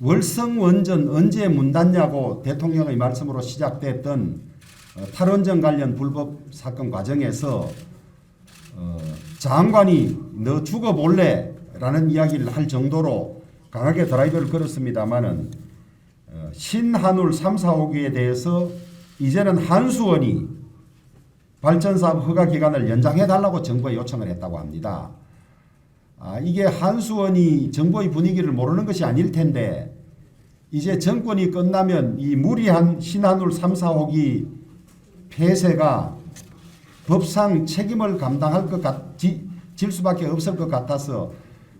월성 원전 언제 문 닫냐고 대통령의 말씀으로 시작됐던 어, 탈원전 관련 불법 사건 과정에서 어, 장관이 너 죽어볼래 라는 이야기를 할 정도로 강하게 드라이브를 걸었습니다마는 어, 신한울 3, 4호기에 대해서 이제는 한수원이 발전사업 허가 기간을 연장해 달라고 정부에 요청을 했다고 합니다. 아, 이게 한수원이 정부의 분위기를 모르는 것이 아닐 텐데 이제 정권이 끝나면 이 무리한 신한울 3, 4호기 폐쇄가 법상 책임을 감당할 것 같, 지, 질 수밖에 없을 것 같아서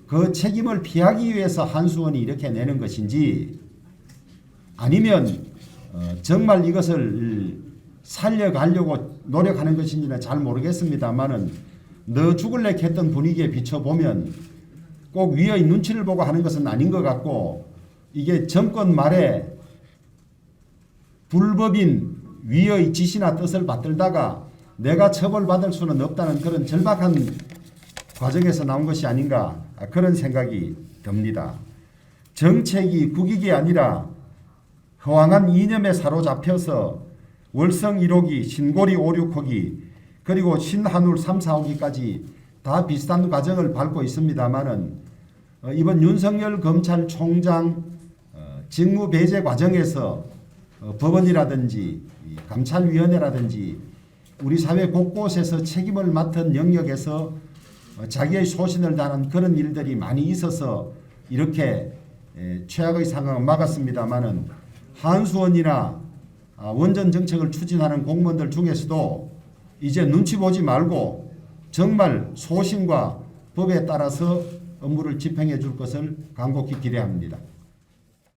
그 책임을 피하기 위해서 한수원이 이렇게 내는 것인지 아니면 어, 정말 이것을 살려가려고 노력하는 것인지는 잘 모르겠습니다만은 너 죽을래 했던 분위기에 비춰보면 꼭 위의 눈치를 보고 하는 것은 아닌 것 같고 이게 정권 말에 불법인 위의 지시나 뜻을 받들다가 내가 처벌받을 수는 없다는 그런 절박한 과정에서 나온 것이 아닌가 그런 생각이 듭니다. 정책이 국익이 아니라 허황한 이념에 사로잡혀서 월성 1호기, 신고리 5, 6호기 그리고 신한울 3, 4호기까지 다 비슷한 과정을 밟고 있습니다만은 어, 이번 윤석열 검찰총장 어, 직무 배제 과정에서 어, 법원이라든지 이 감찰위원회라든지 우리 사회 곳곳에서 책임을 맡은 영역에서 어, 자기의 소신을 다하는 그런 일들이 많이 있어서 이렇게 에, 최악의 상황을 막았습니다마는 한수원이나 아, 원전 정책을 추진하는 공무원들 중에서도 이제 눈치 보지 말고 정말 소신과 법에 따라서 업무를 집행해 줄 것을 간곡히 기대합니다.